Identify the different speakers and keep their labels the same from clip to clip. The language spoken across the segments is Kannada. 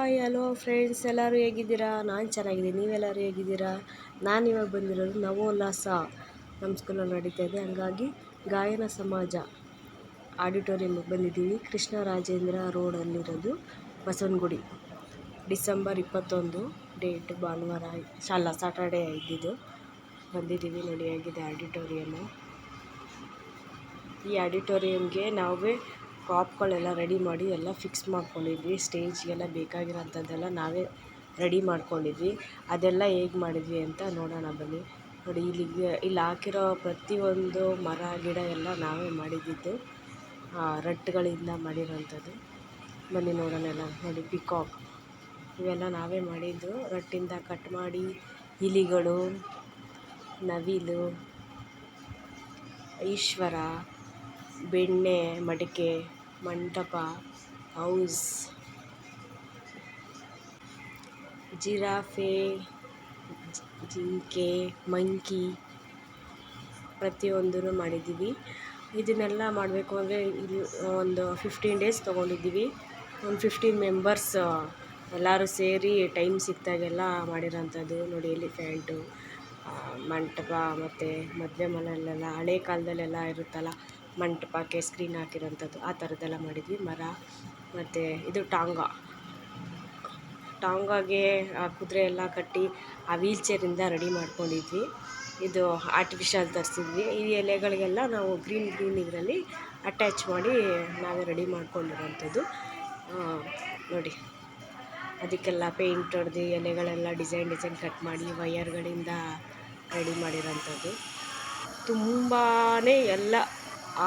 Speaker 1: ಹಾಯ್, ಹಲೋ ಫ್ರೆಂಡ್ಸ್, ಎಲ್ಲರೂ ಹೇಗಿದ್ದೀರಾ? ನಾನು ಚೆನ್ನಾಗಿದ್ದೀನಿ. ನೀವೆಲ್ಲರೂ ಹೇಗಿದ್ದೀರಾ? ನಾನು ಇವಾಗ ಬಂದಿರೋದು ನವೋಲ್ಲಾಸ ನಮ್ಮ ಸ್ಕೂಲಲ್ಲಿ ನಡೀತಾ ಇದೆ. ಹಂಗಾಗಿ ಗಾಯನ ಸಮಾಜ ಆಡಿಟೋರಿಯಮ್ಗೆ ಬಂದಿದ್ದೀವಿ. ಕೃಷ್ಣರಾಜೇಂದ್ರ ರೋಡಲ್ಲಿರೋದು ಬಸವನಗುಡಿ. ಡಿಸೆಂಬರ್ ಇಪ್ಪತ್ತೊಂದು ಡೇಟ್ ಭಾನುವಾರ ಶಾಲಾ ಸಾಟರ್ಡೇ ಇದ್ದಿದ್ದು ಬಂದಿದ್ದೀವಿ. ನೋಡಿ ಆಗಿದೆ ಆಡಿಟೋರಿಯಮ್ಮು ಈ ಆಡಿಟೋರಿಯಮ್ಗೆ ನಾವೇ ಪ್ರಾಪ್ಗಳೆಲ್ಲ ರೆಡಿ ಮಾಡಿ ಎಲ್ಲ ಫಿಕ್ಸ್ ಮಾಡ್ಕೊಂಡಿದ್ವಿ. ಸ್ಟೇಜ್ಗೆಲ್ಲ ಬೇಕಾಗಿರೋಂಥದ್ದೆಲ್ಲ ನಾವೇ ರೆಡಿ ಮಾಡ್ಕೊಂಡಿದ್ವಿ. ಅದೆಲ್ಲ ಹೇಗೆ ಮಾಡಿದ್ವಿ ಅಂತ ನೋಡೋಣ ಬನ್ನಿ. ನೋಡಿ ಇಲ್ಲಿ ಇಲ್ಲಿ ಹಾಕಿರೋ ಪ್ರತಿಯೊಂದು ಮರ, ಗಿಡ ಎಲ್ಲ ನಾವೇ ಮಾಡಿದ್ದಿದ್ದು ರಟ್ಟುಗಳಿಂದ ಮಾಡಿರೋಂಥದ್ದು. ಬನ್ನಿ ನೋಡೋಣ ಎಲ್ಲ. ನೋಡಿ, ಪಿಕಾಕ್. ಇವೆಲ್ಲ ನಾವೇ ಮಾಡಿದ್ದು. ರಟ್ಟಿಂದ ಕಟ್ ಮಾಡಿ, ಇಲಿಗಳು, ನವಿಲು, ಈಶ್ವರ, ಬೆಣ್ಣೆ, ಮಡಿಕೆ. ಮಂಟಪ, ಹೌಸ್, ಜಿರಾಫೆ, ಜಿಂಕೆ, ಮಂಕಿ ಪ್ರತಿಯೊಂದೂ ಮಾಡಿದ್ದೀವಿ. ಇದನ್ನೆಲ್ಲ ಮಾಡಬೇಕು ಅಂದರೆ ಇಲ್ಲಿ ಒಂದು ಫಿಫ್ಟೀನ್ ಡೇಸ್ ತೊಗೊಂಡಿದ್ದೀವಿ. ಒಂದು ಫಿಫ್ಟೀನ್ ಮೆಂಬರ್ಸ್ ಎಲ್ಲರೂ ಸೇರಿ ಟೈಮ್ ಸಿಕ್ತಾಗೆಲ್ಲ ಮಾಡಿರೋಂಥದ್ದು. ನೋಡಿ ಎಲಿಫೆಂಟು ಮಂಟಪ ಮತ್ತು ಮದುವೆ ಮನೆಯಲ್ಲೆಲ್ಲ ಹಳೆ ಕಾಲದಲ್ಲೆಲ್ಲ ಇರುತ್ತಲ್ಲ ಮಂಟಪಕ್ಕೆ ಸ್ಕ್ರೀನ್ ಹಾಕಿರೋಂಥದ್ದು, ಆ ಥರದ್ದೆಲ್ಲ ಮಾಡಿದ್ವಿ. ಮರ ಮತ್ತು ಇದು ಟಾಂಗ. ಟಾಂಗಾಗೆ, ಆ ಕುದುರೆ ಎಲ್ಲ ಕಟ್ಟಿ ಆ ವೀಲ್ ಚೇರಿಂದ ರೆಡಿ ಮಾಡ್ಕೊಂಡಿದ್ವಿ. ಇದು ಆರ್ಟಿಫಿಷಿಯಲ್ ತರಿಸಿದ್ವಿ. ಈ ಎಲೆಗಳಿಗೆಲ್ಲ ನಾವು ಗ್ರೀನ್ ಗ್ರೀನ್ ಇದರಲ್ಲಿ ಅಟ್ಯಾಚ್ ಮಾಡಿ ನಾವೇ ರೆಡಿ ಮಾಡ್ಕೊಂಡಿರೋಂಥದ್ದು. ನೋಡಿ. ಅದಕ್ಕೆಲ್ಲ ಪೇಂಟ್ ಹೊಡೆದು, ಎಲೆಗಳೆಲ್ಲ ಡಿಸೈನ್ ಡಿಸೈನ್ ಕಟ್ ಮಾಡಿ ವಯರ್ಗಳಿಂದ ರೆಡಿ ಮಾಡಿರೋಂಥದ್ದು. ತುಂಬಾ ಎಲ್ಲ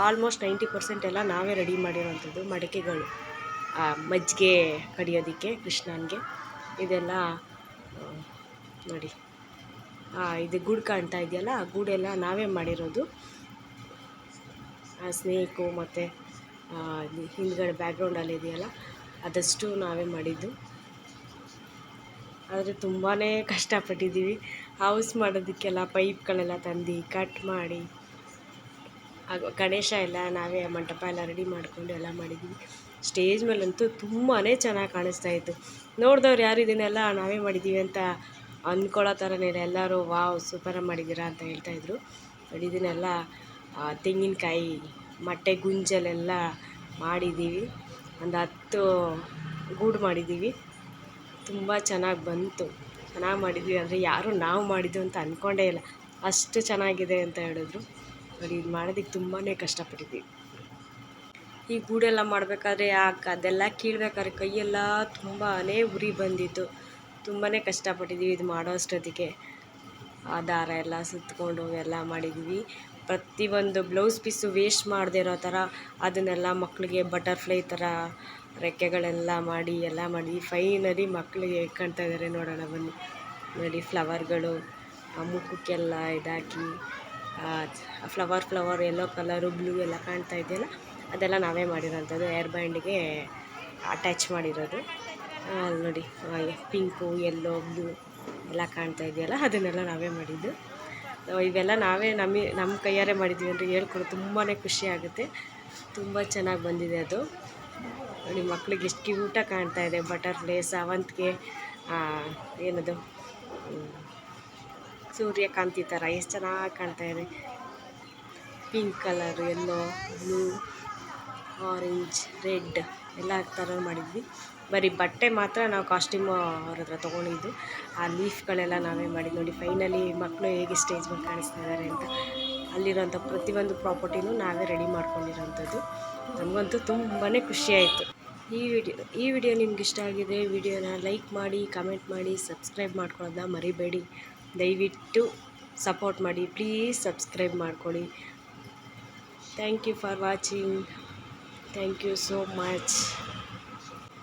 Speaker 1: ಆಲ್ಮೋಸ್ಟ್ ನೈಂಟಿ ಪರ್ಸೆಂಟ್ ಎಲ್ಲ ನಾವೇ ರೆಡಿ ಮಾಡಿರೋವಂಥದ್ದು ಮಡಿಕೆಗಳು ಮಜ್ಜಿಗೆ ಕಡಿಯೋದಕ್ಕೆ, ಕೃಷ್ಣನಿಗೆ. ಇದೆಲ್ಲ ನೋಡಿ ಇದು ಗೂಡು ಕಾಣ್ತಾ ಇದೆಯಲ್ಲ, ಆ ಗೂಡೆಲ್ಲ ನಾವೇ ಮಾಡಿರೋದು. ಸ್ನೇಕು ಮತ್ತು ಹಿಂದ್ಗಡೆ ಬ್ಯಾಕ್ಗ್ರೌಂಡಲ್ಲಿ ಇದೆಯಲ್ಲ, ಅದಷ್ಟು ನಾವೇ ಮಾಡಿದ್ದು. ಆದರೆ ತುಂಬಾ ಕಷ್ಟಪಟ್ಟಿದ್ದೀವಿ. ಹೌಸ್ ಮಾಡೋದಕ್ಕೆಲ್ಲ ಪೈಪ್ಗಳೆಲ್ಲ ತಂದು ಕಟ್ ಮಾಡಿ. ಗಣೇಶ ಎಲ್ಲ ನಾವೇ ಮಂಟಪ ಎಲ್ಲ ರೆಡಿ ಮಾಡಿಕೊಂಡು ಎಲ್ಲ ಮಾಡಿದ್ದೀವಿ ಸ್ಟೇಜ್ ಮೇಲಂತೂ ತುಂಬಾ ಚೆನ್ನಾಗಿ ಕಾಣಿಸ್ತಾ ಇತ್ತು. ನೋಡಿದವ್ರು ಯಾರು ಇದನ್ನೆಲ್ಲ ನಾವೇ ಮಾಡಿದ್ದೀವಿ ಅಂತ ಅಂದ್ಕೊಳ್ಳೋ ಥರನೇ ಎಲ್ಲರೂ ವಾವ್ ಸೂಪರಾಗಿ ಮಾಡಿದ್ದೀರಾ ಅಂತ ಹೇಳ್ತಾಯಿದ್ರು ಬಟ್ ಇದನ್ನೆಲ್ಲ ತೆಂಗಿನಕಾಯಿ, ಮೊಟ್ಟೆ, ಗುಂಜಲೆಲ್ಲ ಮಾಡಿದ್ದೀವಿ. ಒಂದು ಹತ್ತು ಗೂಡು ಮಾಡಿದ್ದೀವಿ. ತುಂಬ ಚೆನ್ನಾಗಿ ಬಂತು. ಚೆನ್ನಾಗಿ ಮಾಡಿದ್ವಿ. ಅಂದರೆ ಯಾರು ನಾವು ಮಾಡಿದ್ದು ಅಂತ ಅಂದ್ಕೊಂಡೇ ಇಲ್ಲ. ಅಷ್ಟು ಚೆನ್ನಾಗಿದೆ ಅಂತ ಹೇಳಿದ್ರು. ನೋಡಿ, ಇದು ಮಾಡೋದಕ್ಕೆ ತುಂಬಾ ಕಷ್ಟಪಟ್ಟಿದ್ದೀವಿ ಈ ಗೂಡೆಲ್ಲ ಮಾಡಬೇಕಾದ್ರೆ ಯಾಕೆ ಅದೆಲ್ಲ ಕೀಳ್ಬೇಕಾದ್ರೆ ಕೈಯೆಲ್ಲ ತುಂಬಾ ಉರಿ ಬಂದಿತ್ತು. ತುಂಬಾ ಕಷ್ಟಪಟ್ಟಿದ್ದೀವಿ ಇದು ಮಾಡೋ ಅಷ್ಟೊತ್ತಿಗೆ ಆ ದಾರ ಎಲ್ಲ ಸುತ್ತಕೊಂಡು ಎಲ್ಲ ಮಾಡಿದ್ವಿ. ಪ್ರತಿಯೊಂದು ಬ್ಲೌಸ್ ಪೀಸು ವೇಸ್ಟ್ ಮಾಡದೇ ಇರೋ ಥರ ಅದನ್ನೆಲ್ಲ ಮಕ್ಕಳಿಗೆ ಬಟರ್ಫ್ಲೈ ಥರ ರೆಕ್ಕೆಗಳೆಲ್ಲ ಮಾಡಿ, ಎಲ್ಲ ಮಾಡಿ, ಫೈನಲಿ ಮಕ್ಕಳಿಗೆ ಕಾಣ್ತಾ ಇದ್ದಾರೆ ನೋಡೋಣ ಬನ್ನಿ. ನೋಡಿ, ಫ್ಲವರ್ಗಳು, ಆ ಮುಖಕ್ಕೆಲ್ಲ ಇದಾಕಿ flower flower yellow colour blue ಎಲ್ಲ ಕಾಣ್ತಾ ಇದೆಯಲ್ಲ, ಅದೆಲ್ಲ ನಾವೇ ಮಾಡಿರೋಂಥದ್ದು. ಏರ್ ಬ್ಯಾಂಡಿಗೆ ಅಟ್ಯಾಚ್ ಮಾಡಿರೋದು. ಅಲ್ಲಿ ನೋಡಿ ಪಿಂಕು ಯೆಲ್ಲೋ ಬ್ಲೂ ಎಲ್ಲ ಕಾಣ್ತಾ ಇದೆಯಲ್ಲ, ಅದನ್ನೆಲ್ಲ ನಾವೇ ಮಾಡಿದ್ದು. ಇವೆಲ್ಲ ನಾವೇ ನಮಗೆ ನಮ್ಮ ಕೈಯಾರೆ ಮಾಡಿದ್ವಿ ಅಂದರೆ ಹೇಳ್ಕೊಡೋದು ತುಂಬಾ ಖುಷಿ ಆಗುತ್ತೆ. ತುಂಬ ಚೆನ್ನಾಗಿ ಬಂದಿದೆ ಅದು. ನೋಡಿ, ಮಕ್ಳಿಗೆ ಎಷ್ಟು ಕ್ಯೂಟಾಗಿ ಕಾಣ್ತಾ ಇದೆ. ಬಟರ್ಫ್ಲೈ ಸಾವಂತಿಗೆ ಏನದು? ಸೂರ್ಯಕಾಂತಿ ಥರ ಎಷ್ಟು ಚೆನ್ನಾಗಿ ಕಾಣ್ತಾ ಇದೆ. Pink colour yellow blue orange red ಎಲ್ಲ ಥರ ಮಾಡಿದ್ವಿ. ಬರೀ ಬಟ್ಟೆ ಮಾತ್ರ ನಾವು ಕಾಸ್ಟ್ಯೂಮ್ ಅವ್ರ ಹತ್ರ ತೊಗೊಂಡಿದ್ದು. ಆ ಲೀಫ್ಗಳೆಲ್ಲ ನಾವೇ ಮಾಡಿದ್ದು ನೋಡಿ ಫೈನಲಿ ಮಕ್ಕಳು ಹೇಗೆ ಸ್ಟೇಜ್ ಮೇಲೆ ಕಾಣಿಸ್ತಾ ಇದ್ದಾರೆ ಅಂತ. ಅಲ್ಲಿರೋಂಥ ಪ್ರತಿಯೊಂದು ಪ್ರಾಪರ್ಟಿನೂ ನಾವೇ ರೆಡಿ ಮಾಡ್ಕೊಂಡಿರೋಂಥದ್ದು. ನಮಗಂತೂ ತುಂಬಾ ಖುಷಿಯಾಯಿತು ಈ ವಿಡಿಯೋ ಈ ವಿಡಿಯೋ ನಿಮ್ಗೆ ಇಷ್ಟ ಆಗಿದೆ ವಿಡಿಯೋನ ಲೈಕ್ ಮಾಡಿ ಕಮೆಂಟ್ ಮಾಡಿ ಸಬ್ಸ್ಕ್ರೈಬ್ ಮಾಡ್ಕೊಳ್ಳೋದನ್ನ ಮರಿಬೇಡಿ. ದಯವಿಟ್ಟು ಸಪೋರ್ಟ್ ಮಾಡಿ. ಪ್ಲೀಸ್ ಸಬ್ಸ್ಕ್ರೈಬ್ ಮಾಡ್ಕೊಳ್ಳಿ. Thank you for watching. Thank you so much.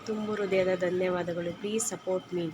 Speaker 1: ತುಂಬ ಹೃದಯದ ಧನ್ಯವಾದಗಳು. Please support me.